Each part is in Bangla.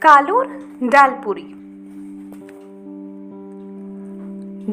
কালুর ডালপুরি।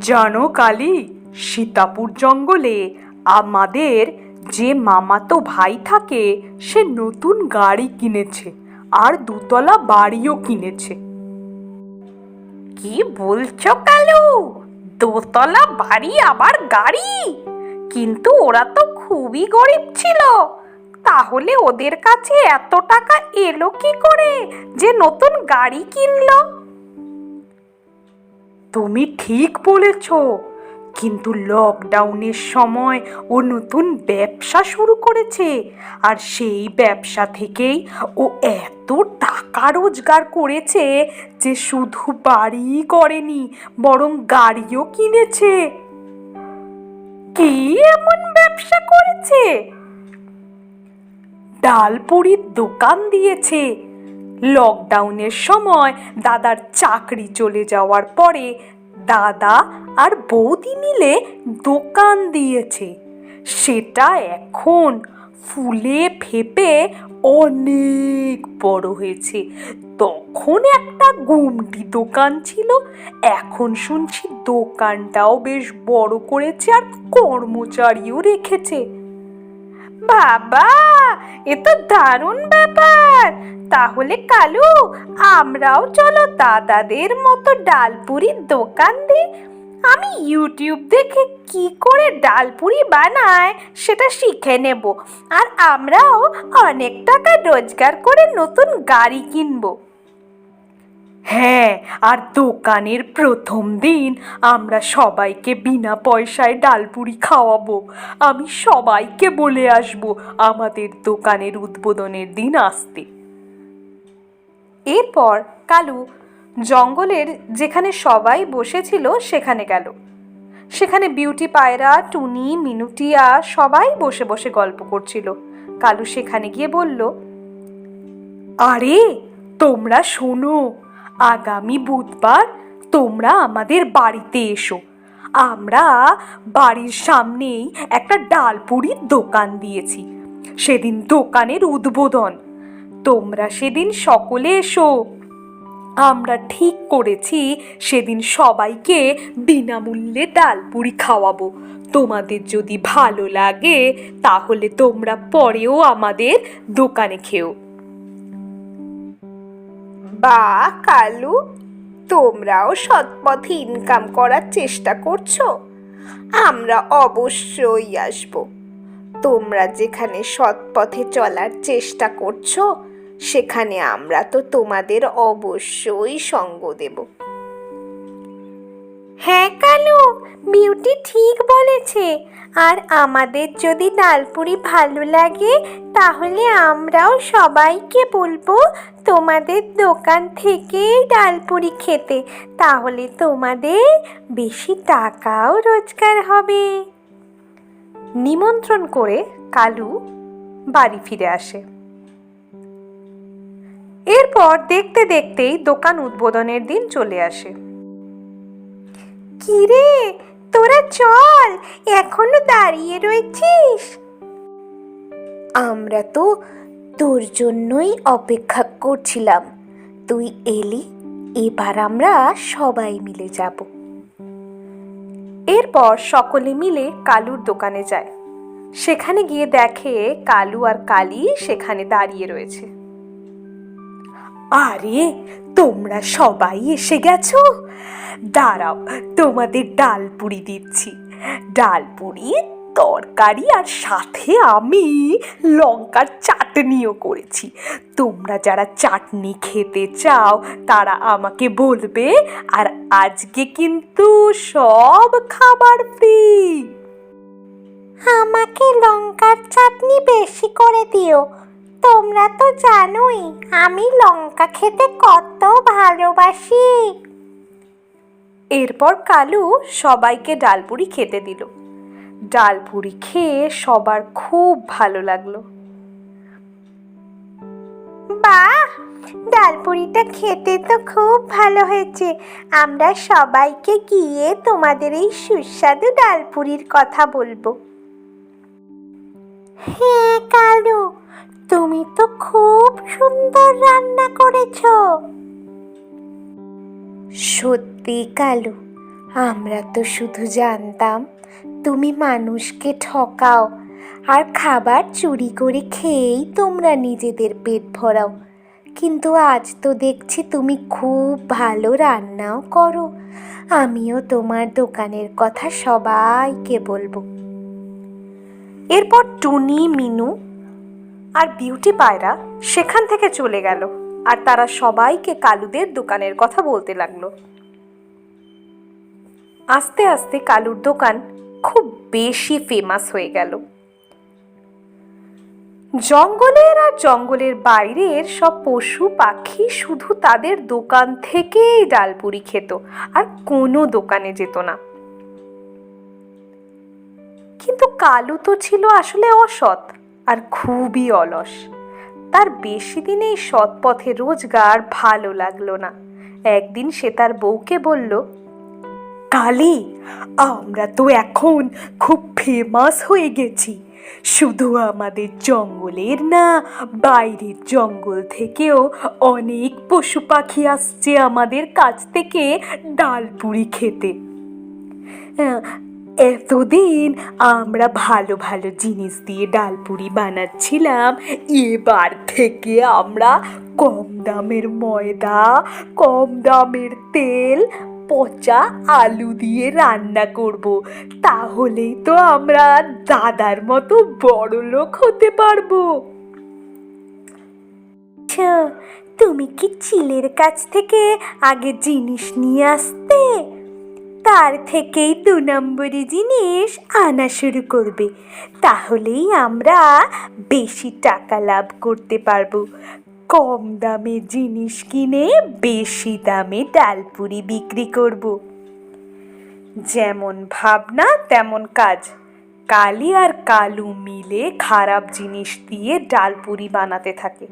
জানো কালি, সীতাপুর জঙ্গলে আমাদের যে মামাতো ভাই থাকে, সে নতুন গাড়ি কিনেছে আর দুতলা বাড়িও কিনেছে। কি বলছো কালু? দোতলা বাড়ি আবার গাড়ি? কিন্তু ওরা তো খুবই গরিব ছিল। তাহলে ওদের কাছে এত টাকা এলো কি করে যে নতুন গাড়ি কিনলো? তুমি ঠিক বলেছ, কিন্তু লকডাউনের সময় ও নতুন ব্যবসা শুরু করেছে, আর সেই ব্যবসা থেকেই ও এত টাকা রোজগার করেছে যে শুধু বাড়িই করেনি, বরং গাড়িও কিনেছে। কি এমন ব্যবসা করেছে? ডালপুরির দোকান দিয়েছে। লকডাউনের সময় দাদার চাকরি চলে যাওয়ার পরে দাদা আর বৌদি মিলে দোকান দিয়েছে। সেটা এখন ফুলে ফেপে অনেক বড় হয়েছে। তখন একটা গুমটি দোকান ছিল। এখন শুনছি দোকানটাও বেশ বড় করেছে আর কর্মচারীও রেখেছে। বাবা, এ তো দারুণ ব্যাপার। তাহলে কালু, আমরাও চলো দাদাদের মতো ডালপুরির দোকান দিই আমি ইউটিউব দেখে কি করে ডালপুরি বানায় সেটা শিখে নেব। আর আমরাও অনেক টাকা রোজগার করে নতুন গাড়ি কিনবো। হ্যাঁ আর দোকানের প্রথম দিন আমরা সবাইকে বিনা পয়সায় ডালপুরি খাওয়াবো। আমি সবাইকে বলে আসব আমাদের দোকানের উদ্বোধনের দিন আসতে। এরপর কালু জঙ্গলের যেখানে সবাই বসেছিল সেখানে গেল। সেখানে বিউটি পায়রা, টুনি, মিনুটিয়া সবাই বসে বসে গল্প করছিল। কালু সেখানে গিয়ে বলল, আরে, তোমরা শোনো আগামী বুধবার তোমরা আমাদের বাড়িতে এসো। আমরা বাড়ির সামনেই একটা ডালপুরির দোকান দিয়েছি। সেদিন দোকানের উদ্বোধন। তোমরা সেদিন সকলে এসো। আমরা ঠিক করেছি সেদিন সবাইকে বিনামূল্যে ডালপুরি খাওয়াবো। তোমাদের যদি ভালো লাগে তাহলে তোমরা পরেও আমাদের দোকানে খেও। বা কালু, তোমরাও সৎপথে ইনকাম করার চেষ্টা করছ? আমরা অবশ্যই আসব। তোমরা যেখানে সৎপথে চলার চেষ্টা করছ, সেখানে আমরা তো তোমাদের অবশ্যই সঙ্গ দেব। হ্যাঁ কালু, বিউটি ঠিক বলেছে। আর আমাদের যদি ডালপুরি ভালো লাগে, তাহলে আমরাও সবাইকে বলব তোমাদের দোকান থেকেই ডালপুরি খেতে, তাহলে তোমাদের বেশি টাকাও রোজগার হবে। নিমন্ত্রণ করে কালু বাড়ি ফিরে আসে। এরপর দেখতে দেখতেই দোকান উদ্বোধনের দিন চলে আসে। কিরে, তোরা চল, এখনও দাঁড়িয়ে রয়েছিস? আমরা তো তোর জন্যই অপেক্ষা করছিলাম। তুই এলি, এবার আমরা সবাই মিলে যাব। এরপর সকলে মিলে কালুর দোকানে যায়। সেখানে গিয়ে দেখে কালু আর কালি সেখানে দাঁড়িয়ে রয়েছে। আরে, তোমরা সবাই এসে গেছো? দাঁড়াও, তোমাদের ডালপুরি দিচ্ছি। ডালপুরি তরকারি আর সাথে আমি লঙ্কার চাটনিও করেছি। তোমরা যারা চাটনি খেতে চাও তারা আমাকে বলবে আর আজকে কিন্তু সব খাবার ফ্রি আমাকে লঙ্কার চাটনি বেশি করে দিও। তোমরা তো জানোই আমি লঙ্কা খেতে কত ভালোবাসি। এরপর কালু সবাইকে ডালপুরি খেতে দিল। ডালপুরি খেয়ে সবার খুব ভালো লাগল। বাহ ডালপুরিটা খেতে তো খুব ভালো হয়েছে। আমরা সবাইকে গিয়ে তোমাদের এই সুস্বাদু ডাল ডালপুরির কথা বলব। হ্যাঁ কালু তুমি তো খুব সুন্দর রান্না করেছ। সত্যি কালু আমরা তো শুধু জানতাম তুমি মানুষকে ঠকাও, আর খাবার চুরি করে খেয়েই তোমরা নিজেদের পেট ভরাও। কিন্তু আজ তো দেখছি তুমি খুব ভালো রান্নাও করো। আমিও তোমার দোকানের কথা সবাইকে বলব। এরপর টুনি, মিনু আর বিউটি পায়রা সেখান থেকে চলে গেল, আর তারা সবাইকে কালুদের দোকানের কথা বলতে লাগল। আস্তে আস্তে কালুর দোকান খুব বেশি ফেমাস হয়ে গেল। জঙ্গলের আর জঙ্গলের বাইরের সব পশু পাখি শুধু তাদের দোকান থেকেই ডালপুরি খেত, আর কোনো দোকানে যেত না। কিন্তু কালু তো ছিল আসলে অসৎ আর খুবই অলস। তার বেশি দিন এই সৎ পথে রোজগার ভালো লাগল না। একদিন সে তার বউকে বলল কালি, আমরা তো এখন খুব ফেমাস হয়ে গেছি। শুধু আমাদের জঙ্গলের না, বাইরের জঙ্গল থেকেও অনেক পশু পাখি আসছে আমাদের কাছ থেকে ডালপুরি খেতে। এতদিন আমরা ভালো ভালো জিনিস দিয়ে ডালপুরি বানাচ্ছিলাম, এবার থেকে আমরা কম দামের ময়দা, কম দামের তেল পচা আলু দিয়ে রান্না করব। তাহলেই তো আমরা দাদার মতো বড় লোক হতে পারব। তুমি কি চিলের কাছ থেকে আগে জিনিস নিয়ে আসতে? তার থেকেই দু নম্বরি জিনিস আনা শুরু করবে। তাহলেই আমরা বেশি টাকা লাভ করতে পারব। কম দামে জিনিস কিনে বেশি দামে ডালপুরি বিক্রি করব। যেমন ভাবনা, তেমন কাজ। কালি আর কালু মিলে খারাপ জিনিস দিয়ে ডালপুরি বানাতে থাকে।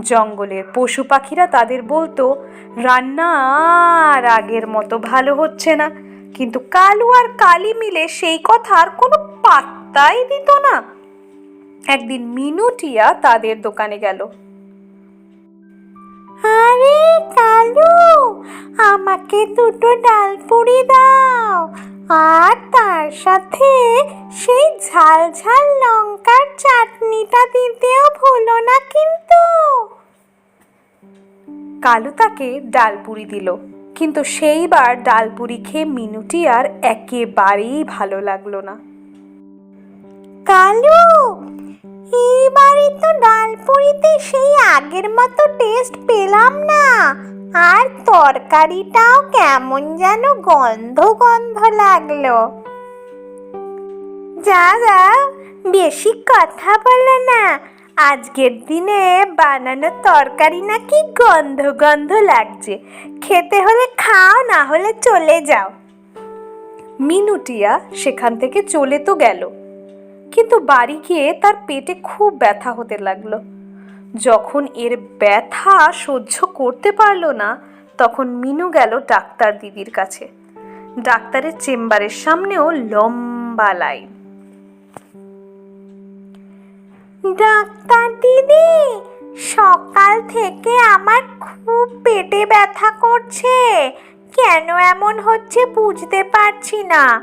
জঙ্গলের পশু পাখিরা তাদের বলতো, রান্না আর আগের মতো ভালো হচ্ছে না। কিন্তু কালু আর কালি মিলে সেই কথার কোনো পাত্তাই দিত না। একদিন মিনুটিয়া তাদের দোকানে গেল। আরে কালু, আমাকে দুটো ডালপুরি দাও। আর তার সাথে সেই ঝাল ঝাল লঙ্কার চাটনিটা দিতেও ভুলো না কিন্তু। কালু তাকে ডাল ডালপুরি দিল, কিন্তু সেইবার ডাল ডালপুরি খেয়ে মিনুটি আর একেবারেই ভালো লাগল না। কালু এইবারে তো ডালপুরিতে সেই আগের মতো টেস্ট পেলাম না। আর তরকারিটাও কেমন যেন গন্ধ গন্ধ লাগল। যা যা, বেশি কথা বলো না। আজকের দিনে বানানো তরকারি নাকি গন্ধ গন্ধ লাগছে। খেতে হলে খাও, না হলে চলে যাও। মিনুটিয়া সেখান থেকে চলে তো গেল। কিন্তু বাড়ি গিয়ে তার পেটে খুব ব্যথা হতে লাগল। যখন এর ব্যথা সহ্য করতে পারল না, তখন মিনু গেল ডাক্তার দিদির কাছে। ডাক্তারের চেম্বারের সামনেও লম্বা লাইন। ডাক্তার দিদি, সকাল থেকে আমার খুব পেটে ব্যথা করছে। কেন এমন হচ্ছে বুঝতে পারছি না।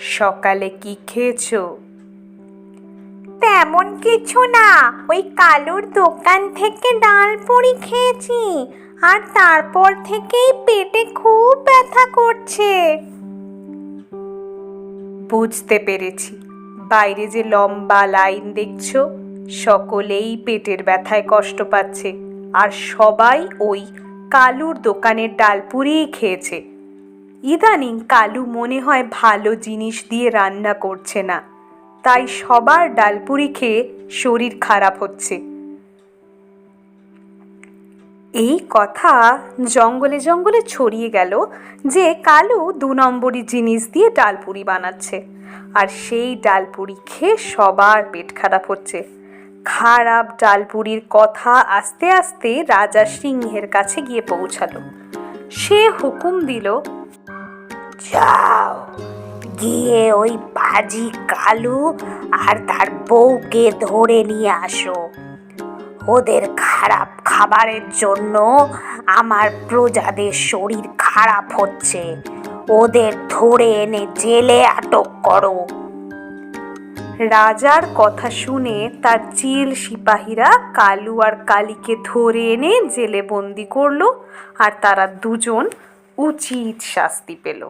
সকালে কি খেয়েছো? তেমন কিছু না। ওই কালুর দোকান থেকে ডাল পুরি খেয়েছি, আর তারপর থেকেই পেটে খুব ব্যথা করছে। বুঝতে পেরেছি। বাইরে যে লম্বা লাইন দেখছ, সকলেই পেটের ব্যথায় কষ্ট পাচ্ছে, আর সবাই ওই কালুর দোকানের ডালপুরিই খেয়েছে। ইদানিং কালু মনে হয় ভালো জিনিস দিয়ে রান্না করছে না। তাই সবার ডালপুরি খেয়ে শরীর খারাপ হচ্ছে। এই কথা জঙ্গলে জঙ্গলে ছড়িয়ে গেল যে কালু দু নম্বরই জিনিস দিয়ে ডালপুরি বানাচ্ছে। আর সেই ডালপুরি খেয়ে সবার পেট খারাপ হচ্ছে। খারাপ ডালপুরির কথা আস্তে আস্তে রাজা সিংহের কাছে গিয়ে পৌঁছালো। সে হুকুম দিল যাও। গিয়ে ওই বাজি কালু আর তার বউকে ধরে নিয়ে আসো। ওদের খারাপ খাবারের জন্য আমার প্রজাদের শরীর খারাপ হচ্ছে। ওদের ধরে এনে জেলে আটক করো। রাজার কথা শুনে তার চিল সিপাহীরা কালু আর কালীকে ধরে এনে জেলে বন্দি করল আর তারা দুজন উচিত শাস্তি পেল।